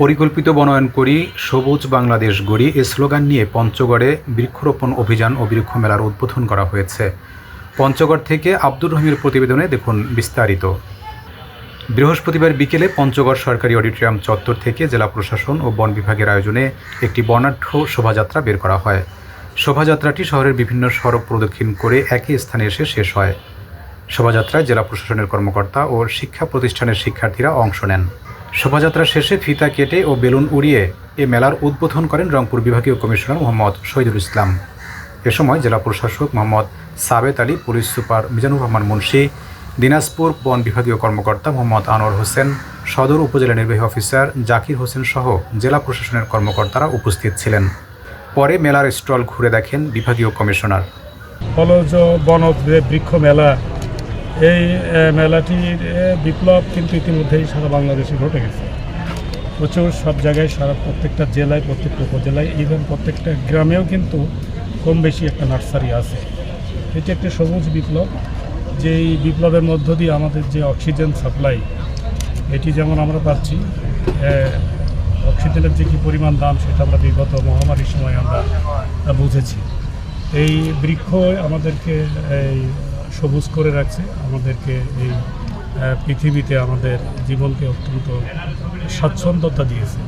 পরিকল্পিত বনায়ন করি, সবুজ বাংলাদেশ গড়ি এ স্লোগান নিয়ে পঞ্চগড়ে বৃক্ষরোপণ অভিযান ও বৃক্ষ মেলার উদ্বোধন করা হয়েছে। পঞ্চগড় থেকে আব্দুর রহিমের প্রতিবেদনে দেখুন বিস্তারিত। বৃহস্পতিবার বিকেলে পঞ্চগড় সরকারি অডিটোরিয়াম চত্বর থেকে জেলা প্রশাসন ও বন বিভাগের আয়োজনে একটি বর্ণাঢ্য শোভাযাত্রা বের করা হয়। শোভাযাত্রাটি শহরের বিভিন্ন সড়ক প্রদক্ষিণ করে একই স্থানে এসে শেষ হয়। শোভাযাত্রায় জেলা প্রশাসনের কর্মকর্তা ও শিক্ষা প্রতিষ্ঠানের শিক্ষার্থীরা অংশ নেন। শোভাযাত্রা শেষে ফিতা কেটে ও বেলুন উড়িয়ে এ মেলার উদ্বোধন করেন রংপুর বিভাগীয় কমিশনার মোহাম্মদ শহীদুল ইসলাম। এ সময় জেলা প্রশাসক মোহাম্মদ সাবেত আলী, পুলিশ সুপার মিজানুর রহমান মুন্সি, দিনাজপুর বন বিভাগীয় কর্মকর্তা মোহাম্মদ আনোয়ার হোসেন, সদর উপজেলা নির্বাহী অফিসার জাকির হোসেন সহ জেলা প্রশাসনের কর্মকর্তারা উপস্থিত ছিলেন। পরে মেলার স্টল ঘুরে দেখেন বিভাগীয় কমিশনার। ফলজ বন বৃক্ষ মেলা এই মেলাটির বিপ্লব কিন্তু ইতিমধ্যেই সারা বাংলাদেশে ঘটে গেছে। প্রচুর সব জায়গায়, সারা প্রত্যেকটা জেলায়, প্রত্যেকটা উপজেলায় ইভেন প্রত্যেকটা গ্রামেও কিন্তু কম বেশি একটা নার্সারি আছে। এটি একটি সবুজ বিপ্লব, যেই বিপ্লবের মধ্য দিয়ে আমাদের যে অক্সিজেন সাপ্লাই, এটি যেমন আমরা পাচ্ছি অক্সিজেনের যে কী পরিমাণ দাম সেটা আমরা বিগত মহামারীর সময় আমরা বুঝেছি। এই বৃক্ষ আমাদেরকে, এই সবুজ করে রাখছে। আমাদেরকে এই পৃথিবীতে আমাদের জীবনকে অত্যন্ত স্বাচ্ছন্দ্যতা দিয়েছে।